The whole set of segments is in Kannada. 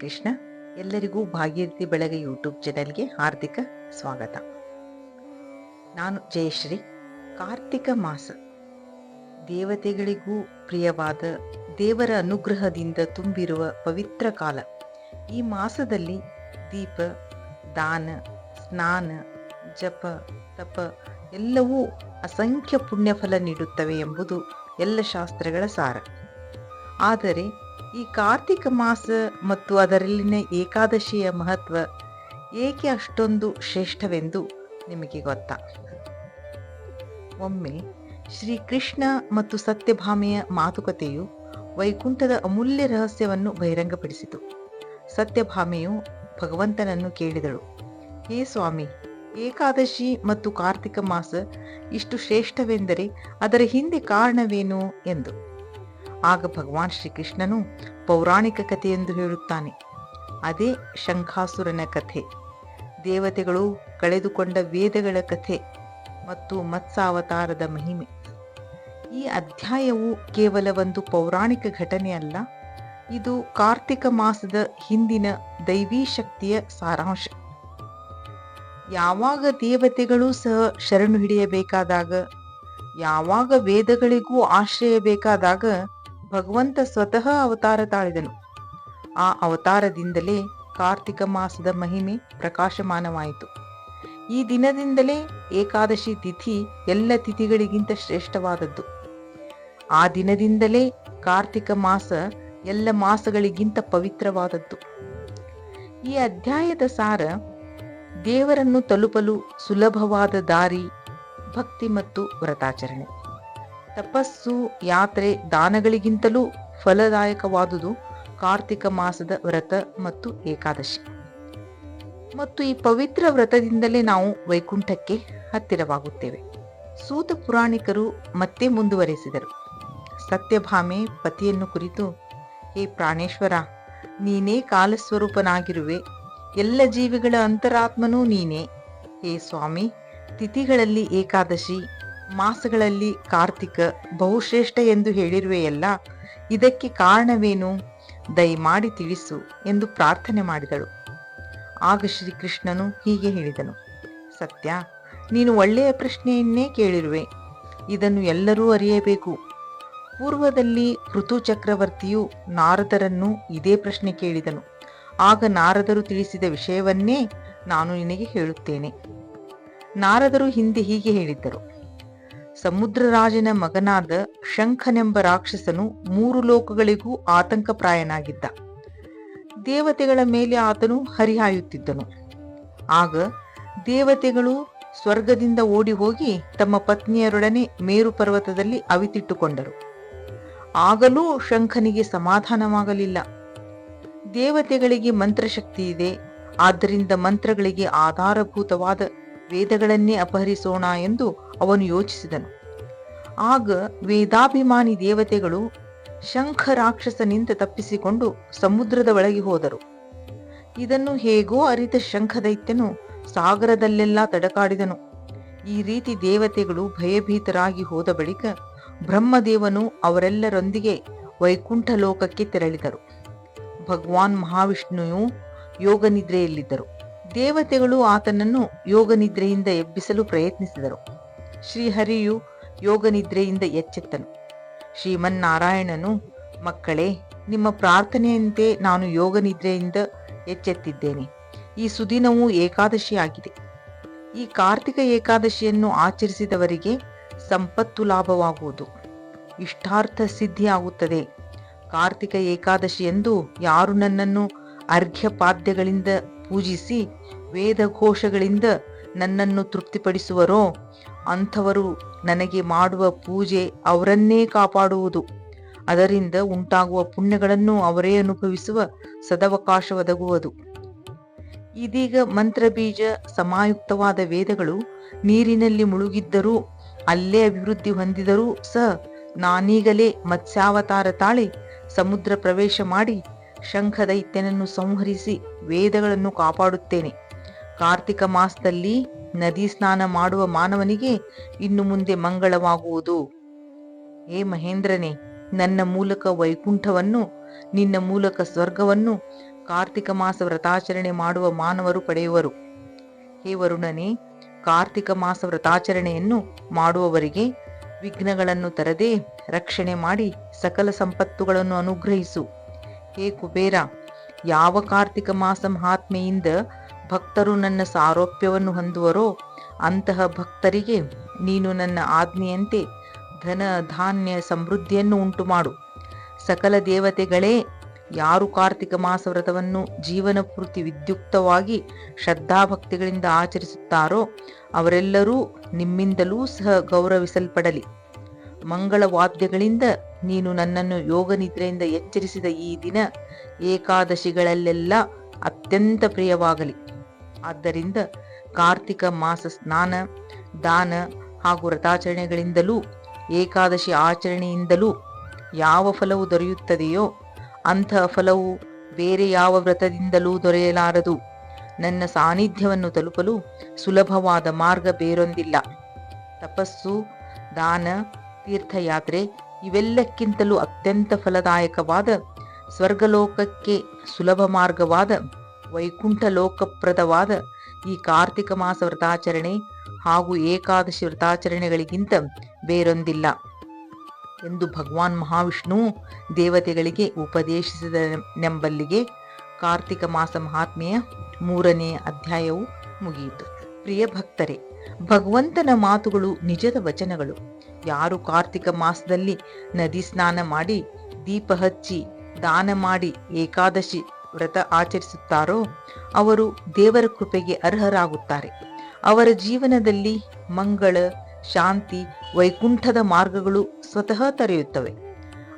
ಕೃಷ್ಣ, ಎಲ್ಲರಿಗೂ ಭಾಗೀರಥಿ ಬೆಳಗ್ಗೆ ಯೂಟ್ಯೂಬ್ ಚಾನೆಲ್ಗೆ ಹಾರ್ದಿಕ ಸ್ವಾಗತ. ನಾನು ಜಯಶ್ರೀ. ಕಾರ್ತಿಕ ಮಾಸ. ದೇವತೆಗಳಿಗೂ ಪ್ರಿಯವಾದ ದೇವರ ಅನುಗ್ರಹದಿಂದ ತುಂಬಿರುವ ಪವಿತ್ರ ಕಾಲ. ಈ ಮಾಸದಲ್ಲಿ ದೀಪ, ದಾನ, ಸ್ನಾನ, ಜಪ, ತಪ ಎಲ್ಲವೂ ಅಸಂಖ್ಯ ಪುಣ್ಯಫಲ ನೀಡುತ್ತವೆ ಎಂಬುದು ಎಲ್ಲ ಶಾಸ್ತ್ರಗಳ ಸಾರ. ಆದರೆ ಈ ಕಾರ್ತಿಕ ಮಾಸ ಮತ್ತು ಅದರಲ್ಲಿನ ಏಕಾದಶಿಯ ಮಹತ್ವ ಏಕೆ ಅಷ್ಟೊಂದು ಶ್ರೇಷ್ಠವೆಂದು ನಿಮಗೆ ಗೊತ್ತಾ? ಒಮ್ಮೆ ಶ್ರೀಕೃಷ್ಣ ಮತ್ತು ಸತ್ಯಭಾಮೆಯ ಮಾತುಕತೆಯು ವೈಕುಂಠದ ಅಮೂಲ್ಯ ರಹಸ್ಯವನ್ನು ಬಹಿರಂಗಪಡಿಸಿತು. ಸತ್ಯಭಾಮೆಯು ಭಗವಂತನನ್ನು ಕೇಳಿದಳು. ಹೇ ಸ್ವಾಮಿ, ಏಕಾದಶಿ ಮತ್ತು ಕಾರ್ತಿಕ ಮಾಸ ಇಷ್ಟು ಶ್ರೇಷ್ಠವೆಂದರೆ ಅದರ ಹಿಂದೆ ಕಾರಣವೇನು? ಎಂದು. ಆಗ ಭಗವಾನ್ ಶ್ರೀಕೃಷ್ಣನು ಪೌರಾಣಿಕ ಕಥೆಯೆಂದು ಹೇಳುತ್ತಾನೆ. ಅದೇ ಶಂಖಾಸುರನ ಕಥೆ. ದೇವತೆಗಳು ಕಳೆದುಕೊಂಡ ವೇದಗಳ ಕಥೆ ಮತ್ತು ಮತ್ಸಾವತಾರದ ಮಹಿಮೆ. ಈ ಅಧ್ಯಾಯವು ಕೇವಲ ಒಂದು ಪೌರಾಣಿಕ ಘಟನೆ ಅಲ್ಲ, ಇದು ಕಾರ್ತಿಕ ಮಾಸದ ಹಿಂದಿನ ದೈವೀ ಶಕ್ತಿಯ ಸಾರಾಂಶ. ಯಾವಾಗ ದೇವತೆಗಳು ಸಹ ಶರಣು ಹಿಡಿಯಬೇಕಾದಾಗ, ಯಾವಾಗ ವೇದಗಳಿಗೂ ಆಶ್ರಯ ಬೇಕಾದಾಗ ಭಗವಂತ ಸ್ವತಃ ಅವತಾರ ತಾಳಿದನು. ಆ ಅವತಾರದಿಂದಲೇ ಕಾರ್ತಿಕ ಮಾಸದ ಮಹಿಮೆ ಪ್ರಕಾಶಮಾನವಾಯಿತು. ಈ ದಿನದಿಂದಲೇ ಏಕಾದಶಿ ತಿಥಿ ಎಲ್ಲ ತಿಥಿಗಳಿಗಿಂತ ಶ್ರೇಷ್ಠವಾದದ್ದು. ಆ ದಿನದಿಂದಲೇ ಕಾರ್ತಿಕ ಮಾಸ ಎಲ್ಲ ಮಾಸಗಳಿಗಿಂತ ಪವಿತ್ರವಾದದ್ದು. ಈ ಅಧ್ಯಾಯದ ಸಾರ ದೇವರನ್ನು ತಲುಪಲು ಸುಲಭವಾದ ದಾರಿ, ಭಕ್ತಿ ಮತ್ತು ವ್ರತಾಚರಣೆ. ತಪಸ್ಸು, ಯಾತ್ರೆ ದಾನಗಳಿಗಿಂತಲೂ ಫಲದಾಯಕವಾದುದು ಕಾರ್ತಿಕ ಮಾಸದ ವ್ರತ ಮತ್ತು ಏಕಾದಶಿ. ಮತ್ತು ಈ ಪವಿತ್ರ ವ್ರತದಿಂದಲೇ ನಾವು ವೈಕುಂಠಕ್ಕೆ ಹತ್ತಿರವಾಗುತ್ತೇವೆ. ಸೂತ ಪುರಾಣಿಕರು ಮತ್ತೆ ಮುಂದುವರೆಸಿದರು. ಸತ್ಯಭಾಮೆ ಪತಿಯನ್ನು ಕುರಿತು, ಹೇ ಪ್ರಾಣೇಶ್ವರ, ನೀನೇ ಕಾಲಸ್ವರೂಪನಾಗಿರುವೆ. ಎಲ್ಲ ಜೀವಿಗಳ ಅಂತರಾತ್ಮನೂ ನೀನೇ. ಹೇ ಸ್ವಾಮಿ, ತಿಥಿಗಳಲ್ಲಿ ಏಕಾದಶಿ ಮಾಸಗಳಲ್ಲಿ ಕಾರ್ತಿಕ ಬಹುಶ್ರೇಷ್ಠ ಎಂದು ಹೇಳಿರುವೆಯಲ್ಲ, ಇದಕ್ಕೆ ಕಾರಣವೇನು? ದಯಮಾಡಿ ತಿಳಿಸು ಎಂದು ಪ್ರಾರ್ಥನೆ ಮಾಡಿದಳು. ಆಗ ಶ್ರೀಕೃಷ್ಣನು ಹೀಗೆ ಹೇಳಿದನು, ಸತ್ಯ, ನೀನು ಒಳ್ಳೆಯ ಪ್ರಶ್ನೆಯನ್ನೇ ಕೇಳಿರುವೆ. ಇದನ್ನು ಎಲ್ಲರೂ ಅರಿಯಬೇಕು. ಪೂರ್ವದಲ್ಲಿ ಋತು ಚಕ್ರವರ್ತಿಯು ನಾರದರನ್ನು ಇದೇ ಪ್ರಶ್ನೆ ಕೇಳಿದನು. ಆಗ ನಾರದರು ತಿಳಿಸಿದ ವಿಷಯವನ್ನೇ ನಾನು ನಿನಗೆ ಹೇಳುತ್ತೇನೆ. ನಾರದರು ಹಿಂದೆ ಹೀಗೆ ಹೇಳಿದ್ದರು ಸಮುದ್ರರಾಜನ ಮಗನಾದ ಶಂಖನೆಂಬ ರಾಕ್ಷಸನು ಮೂರು ಲೋಕಗಳಿಗೂ ಆತಂಕಪ್ರಾಯನಾಗಿದ್ದ. ದೇವತೆಗಳ ಮೇಲೆ ಆತನು ಹರಿಹಾಯುತ್ತಿದ್ದನು. ಆಗ ದೇವತೆಗಳು ಸ್ವರ್ಗದಿಂದ ಓಡಿ ಹೋಗಿ ತಮ್ಮ ಪತ್ನಿಯರೊಡನೆ ಮೇರು ಪರ್ವತದಲ್ಲಿ ಅವಿತಿಟ್ಟುಕೊಂಡರು. ಆಗಲೂ ಶಂಖನಿಗೆ ಸಮಾಧಾನವಾಗಲಿಲ್ಲ. ದೇವತೆಗಳಿಗೆ ಮಂತ್ರಶಕ್ತಿ ಇದೆ. ಆದ್ದರಿಂದ ಮಂತ್ರಗಳಿಗೆ ಆಧಾರಭೂತವಾದ ವೇದಗಳನ್ನೇ ಅಪಹರಿಸೋಣ ಎಂದು ಅವನು ಯೋಚಿಸಿದನು. ಆಗ ವೇದಾಭಿಮಾನಿ ದೇವತೆಗಳು ಶಂಖ ರಾಕ್ಷಸನಿಂದ ತಪ್ಪಿಸಿಕೊಂಡು ಸಮುದ್ರದ ಒಳಗೆ ಹೋದರು. ಇದನ್ನು ಹೇಗೋ ಅರಿತ ಶಂಖದೈತ್ಯನು ಸಾಗರದಲ್ಲೆಲ್ಲ ತಡಕಾಡಿದನು. ಈ ರೀತಿ ದೇವತೆಗಳು ಭಯಭೀತರಾಗಿ ಹೋದ ಬಳಿಕ ಬ್ರಹ್ಮದೇವನು ಅವರೆಲ್ಲರೊಂದಿಗೆ ವೈಕುಂಠ ಲೋಕಕ್ಕೆ ತೆರಳಿದರು. ಭಗವಾನ್ ಮಹಾವಿಷ್ಣುವು ಯೋಗ ನಿದ್ರೆಯಲ್ಲಿದ್ದರು ದೇವತೆಗಳು ಆತನನ್ನು ಯೋಗನಿದ್ರೆಯಿಂದ ಎಬ್ಬಿಸಲು ಪ್ರಯತ್ನಿಸಿದರು. ಶ್ರೀಹರಿಯು ಯೋಗನಿದ್ರೆಯಿಂದ ಎಚ್ಚೆತ್ತನು. ಶ್ರೀಮನ್ನಾರಾಯಣನು, ಮಕ್ಕಳೇ, ನಿಮ್ಮ ಪ್ರಾರ್ಥನೆಯಂತೆ ನಾನು ಯೋಗನಿದ್ರೆಯಿಂದ ಎಚ್ಚೆತ್ತಿದ್ದೇನೆ. ಈ ಸುದಿನವು ಏಕಾದಶಿಯಾಗಿದೆ. ಈ ಕಾರ್ತಿಕ ಏಕಾದಶಿಯನ್ನು ಆಚರಿಸಿದವರಿಗೆ ಸಂಪತ್ತು ಲಾಭವಾಗುವುದು. ಇಷ್ಟಾರ್ಥ ಸಿದ್ಧಿಯಾಗುತ್ತದೆ. ಕಾರ್ತಿಕ ಏಕಾದಶಿ ಎಂದು ಯಾರು ನನ್ನನ್ನು ಅರ್ಘ್ಯಪಾದ್ಯಗಳಿಂದ ಪೂಜಿಸಿ ವೇದಘೋಷಗಳಿಂದ ನನ್ನನ್ನು ತೃಪ್ತಿಪಡಿಸುವರೋ, ಅಂಥವರು ನನಗೆ ಮಾಡುವ ಪೂಜೆ ಅವರನ್ನೇ ಕಾಪಾಡುವುದು. ಅದರಿಂದ ಉಂಟಾಗುವ ಪುಣ್ಯಗಳನ್ನು ಅವರೇ ಅನುಭವಿಸುವ ಸದವಕಾಶ ಒದಗುವುದು. ಇದೀಗ ಮಂತ್ರಬೀಜ ಸಮಾಯುಕ್ತವಾದ ವೇದಗಳು ನೀರಿನಲ್ಲಿ ಮುಳುಗಿದ್ದರೂ, ಅಲ್ಲೇ ಅಭಿವೃದ್ಧಿ ಹೊಂದಿದರೂ ಸಹ ನಾನೀಗಲೇ ಮತ್ಸ್ಯಾವತಾರ ತಾಳಿ ಸಮುದ್ರ ಪ್ರವೇಶ ಮಾಡಿ ಶಂಖದೈತ್ಯನನ್ನು ಸಂಹರಿಸಿ ವೇದಗಳನ್ನು ಕಾಪಾಡುತ್ತೇನೆ. ಕಾರ್ತಿಕ ಮಾಸದಲ್ಲಿ ನದಿ ಸ್ನಾನ ಮಾಡುವ ಮಾನವನಿಗೆ ಇನ್ನು ಮುಂದೆ ಮಂಗಳವಾಗುವುದು. ಹೇ ಮಹೇಂದ್ರನೇ, ನನ್ನ ಮೂಲಕ ವೈಕುಂಠವನ್ನು, ನಿನ್ನ ಮೂಲಕ ಸ್ವರ್ಗವನ್ನು ಕಾರ್ತಿಕ ಮಾಸ ವ್ರತಾಚರಣೆ ಮಾಡುವ ಮಾನವರು ಪಡೆಯುವರು. ಹೇ ವರುಣನೇ, ಕಾರ್ತಿಕ ಮಾಸ ವ್ರತಾಚರಣೆಯನ್ನು ಮಾಡುವವರಿಗೆ ವಿಘ್ನಗಳನ್ನು ತರದೆ ರಕ್ಷಣೆ ಮಾಡಿ ಸಕಲ ಸಂಪತ್ತುಗಳನ್ನು ಅನುಗ್ರಹಿಸು. ಹೇ ಕುಬೇರ, ಯಾವ ಕಾರ್ತಿಕ ಮಾಸ ಮಹಾತ್ಮೆಯಿಂದ ಭಕ್ತರು ನನ್ನ ಸಾರೋಪ್ಯವನ್ನು ಹೊಂದುವರೋ, ಅಂತಹ ಭಕ್ತರಿಗೆ ನೀನು ನನ್ನ ಆಜ್ಞೆಯಂತೆ ಧನ, ಧಾನ್ಯ, ಸಮೃದ್ಧಿಯನ್ನು ಉಂಟುಮಾಡು. ಸಕಲ ದೇವತೆಗಳೇ, ಯಾರು ಕಾರ್ತಿಕ ಮಾಸ ವ್ರತವನ್ನು ಜೀವನ ಪೂರ್ತಿ ವಿದ್ಯುಕ್ತವಾಗಿ ಶ್ರದ್ಧಾಭಕ್ತಿಗಳಿಂದ ಆಚರಿಸುತ್ತಾರೋ, ಅವರೆಲ್ಲರೂ ನಿಮ್ಮಿಂದಲೂ ಸಹ ಗೌರವಿಸಲ್ಪಡಲಿ. ಮಂಗಳ ವಾದ್ಯಗಳಿಂದ ನೀನು ನನ್ನನ್ನು ಯೋಗ ನಿದ್ರೆಯಿಂದ ಎಚ್ಚರಿಸಿದ ಈ ದಿನ ಏಕಾದಶಿಗಳಲ್ಲೆಲ್ಲ ಅತ್ಯಂತ ಪ್ರಿಯವಾಗಲಿ. ಆದ್ದರಿಂದ ಕಾರ್ತಿಕ ಮಾಸ ಸ್ನಾನ, ದಾನ ಹಾಗೂ ವ್ರತಾಚರಣೆಗಳಿಂದಲೂ ಏಕಾದಶಿ ಆಚರಣೆಯಿಂದಲೂ ಯಾವ ಫಲವು ದೊರೆಯುತ್ತದೆಯೋ ಅಂತಹ ಫಲವು ಬೇರೆ ಯಾವ ವ್ರತದಿಂದಲೂ ದೊರೆಯಲಾರದು. ನನ್ನ ಸಾನ್ನಿಧ್ಯವನ್ನು ತಲುಪಲು ಸುಲಭವಾದ ಮಾರ್ಗ ಬೇರೊಂದಿಲ್ಲ. ತಪಸ್ಸು, ದಾನ ತೀರ್ಥಯಾತ್ರೆ ಇವೆಲ್ಲಕ್ಕಿಂತಲೂ ಅತ್ಯಂತ ಫಲದಾಯಕವಾದ ಸ್ವರ್ಗಲೋಕಕ್ಕೆ ಸುಲಭ ಮಾರ್ಗವಾದ ವೈಕುಂಠ ಲೋಕಪ್ರದವಾದ ಈ ಕಾರ್ತಿಕ ಮಾಸ ವ್ರತಾಚರಣೆ ಹಾಗೂ ಏಕಾದಶಿ ವ್ರತಾಚರಣೆಗಳಿಗಿಂತ ಬೇರೊಂದಿಲ್ಲ ಎಂದು ಭಗವಾನ್ ಮಹಾವಿಷ್ಣು ದೇವತೆಗಳಿಗೆ ಉಪದೇಶಿಸಿದನೆಂಬಲ್ಲಿಗೆ ಕಾರ್ತಿಕ ಮಾಸ ಮಹಾತ್ಮೆಯ ಮೂರನೇ ಅಧ್ಯಾಯವು ಮುಗಿಯಿತು. ಪ್ರಿಯ ಭಕ್ತರೇ, ಭಗವಂತನ ಮಾತುಗಳು ನಿಜದ ವಚನಗಳು. ಯಾರು ಕಾರ್ತಿಕ ಮಾಸದಲ್ಲಿ ನದಿ ಸ್ನಾನ ಮಾಡಿ ದೀಪ ಹಚ್ಚಿ ದಾನ ಮಾಡಿ ಏಕಾದಶಿ ವ್ರತ ಆಚರಿಸುತ್ತಾರೋ, ಅವರು ದೇವರ ಕೃಪೆಗೆ ಅರ್ಹರಾಗುತ್ತಾರೆ. ಅವರ ಜೀವನದಲ್ಲಿ ಮಂಗಳ, ಶಾಂತಿ, ವೈಕುಂಠದ ಮಾರ್ಗಗಳು ಸ್ವತಃ ತೆರೆಯುತ್ತವೆ.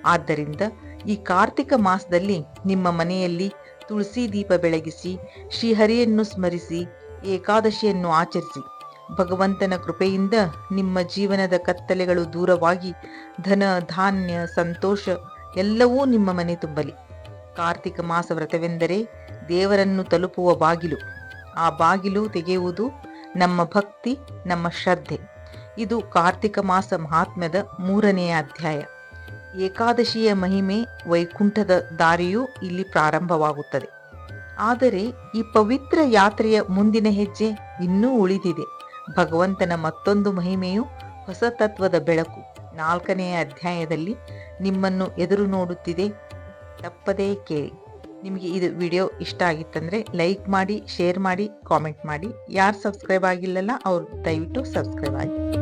ಆದ್ದರಿಂದ ಈ ಕಾರ್ತಿಕ ಮಾಸದಲ್ಲಿ ನಿಮ್ಮ ಮನೆಯಲ್ಲಿ ತುಳಸಿ ದೀಪ ಬೆಳಗಿಸಿ, ಶ್ರೀಹರಿಯನ್ನು ಸ್ಮರಿಸಿ, ಏಕಾದಶಿಯನ್ನು ಆಚರಿಸಿ. ಭಗವಂತನ ಕೃಪೆಯಿಂದ ನಿಮ್ಮ ಜೀವನದ ಕತ್ತಲೆಗಳು ದೂರವಾಗಿ ಧನ, ಧಾನ್ಯ, ಸಂತೋಷ ಎಲ್ಲವೂ ನಿಮ್ಮ ಮನೆ ತುಂಬಲಿ. ಕಾರ್ತಿಕ ಮಾಸ ವ್ರತವೆಂದರೆ ದೇವರನ್ನು ತಲುಪುವ ಬಾಗಿಲು. ಆ ಬಾಗಿಲು ತೆಗೆಯುವುದು ನಮ್ಮ ಭಕ್ತಿ, ನಮ್ಮ ಶ್ರದ್ಧೆ. ಇದು ಕಾರ್ತಿಕ ಮಾಸ ಮಹಾತ್ಮ್ಯದ ಮೂರನೆಯ ಅಧ್ಯಾಯ. ಏಕಾದಶಿಯ ಮಹಿಮೆ ವೈಕುಂಠದ ದಾರಿಯೂ ಇಲ್ಲಿ ಪ್ರಾರಂಭವಾಗುತ್ತದೆ. ಆದರೆ ಈ ಪವಿತ್ರ ಯಾತ್ರೆಯ ಮುಂದಿನ ಹೆಜ್ಜೆ ಇನ್ನೂ ಉಳಿದಿದೆ. ಭಗವಂತನ ಮತ್ತೊಂದು ಮಹಿಮೆಯು ಹೊಸ ತತ್ವದ ಬೆಳಕು. ನಾಲ್ಕನೆಯ ಅಧ್ಯಾಯದಲ್ಲಿ ನಿಮ್ಮನ್ನು ಎದುರು ನೋಡುತ್ತಿದೆ. ತಪ್ಪದೇ ಕೇಳಿ. ನಿಮಗೆ ಇದು ವಿಡಿಯೋ ಇಷ್ಟ ಆಗಿತ್ತಂದರೆ ಲೈಕ್ ಮಾಡಿ, ಶೇರ್ ಮಾಡಿ, ಕಾಮೆಂಟ್ ಮಾಡಿ. ಯಾರು ಸಬ್ಸ್ಕ್ರೈಬ್ ಆಗಿಲ್ಲಲ್ಲ, ಅವರು ದಯವಿಟ್ಟು ಸಬ್ಸ್ಕ್ರೈಬ್ ಆಗಿ.